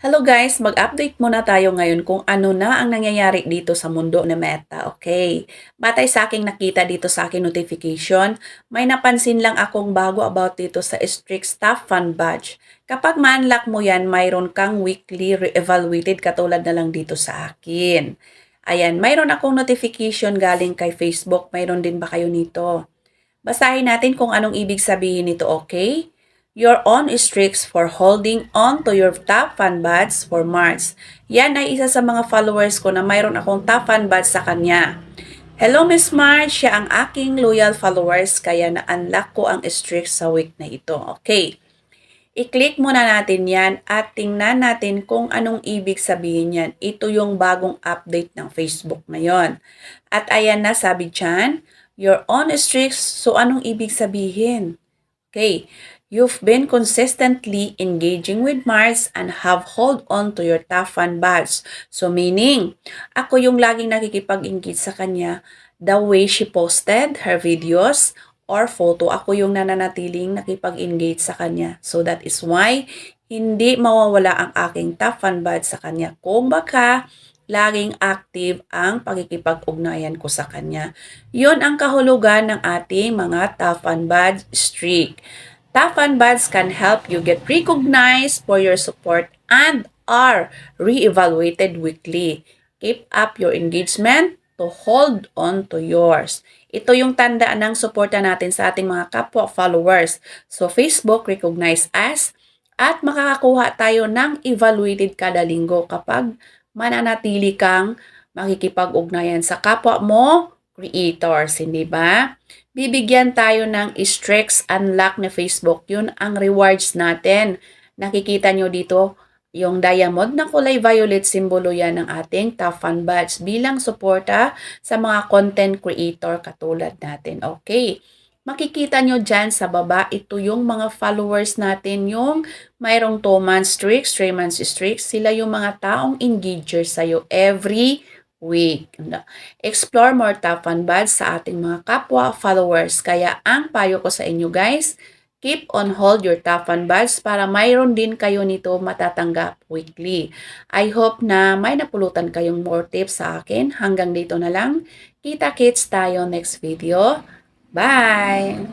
Hello guys, mag-update muna tayo ngayon kung ano na ang nangyayari dito sa mundo ni Meta, okay? Batay sa aking nakita dito sa aking notification, may napansin lang akong bago about dito sa Strict Staff Fund Badge. Kapag ma-unlock mo yan, mayroon kang weekly re-evaluated katulad na lang dito sa akin. Ayan, mayroon akong notification galing kay Facebook. Mayroon din ba kayo nito? Basahin natin kung anong ibig sabihin nito, okay? You're on streaks for holding on to your top fan badge for March. Yan ay isa sa mga followers ko na mayroon akong top fan badge sa kanya. Hello Miss March, siya ang aking loyal followers kaya na-unlock ko ang streaks sa week na ito. Okay. I-click muna natin yan at tingnan natin kung anong ibig sabihin yan. Ito yung bagong update ng Facebook ngayon. At ayan na sabi dyan, you're on streaks. So anong ibig sabihin? Okay. You've been consistently engaging with Mars and have hold on to your tough fun badge. So meaning, ako yung laging nakikipag-engage sa kanya the way she posted her videos or photo. Ako yung nananatiling nakipag-engage sa kanya. So that is why hindi mawawala ang aking tough fun badge sa kanya. Kung baka, laging active ang pagkikipag-ugnayan ko sa kanya. Yun ang kahulugan ng ating mga tough fun badge streak. Tafan Buds can help you get recognized for your support and are re-evaluated weekly. Keep up your engagement to hold on to yours. Ito yung tanda ng suporta natin sa ating mga kapwa followers. So Facebook recognize us at makakakuha tayo ng evaluated kada linggo kapag mananatili kang makikipag-ugnayan sa kapwa mo creators, hindi ba? bibigyan tayo ng Streaks Unlock na Facebook. Yun ang rewards natin. Nakikita nyo dito, yung diamond na kulay violet, simbolo yan ng ating top fan badge bilang suporta sa mga content creator katulad natin. Okay. Makikita nyo dyan sa baba, ito yung mga followers natin, yung mayroong 2 months streaks, 3 months streaks. Sila yung mga taong engager sa'yo every week. Explore more top and bad sa ating mga kapwa followers. Kaya ang payo ko sa inyo guys, keep on hold your top and buds para mayroon din kayo nito matatanggap weekly. I hope na may napulutan kayong more tips sa akin. Hanggang dito na lang. Kita-kits tayo next video. Bye!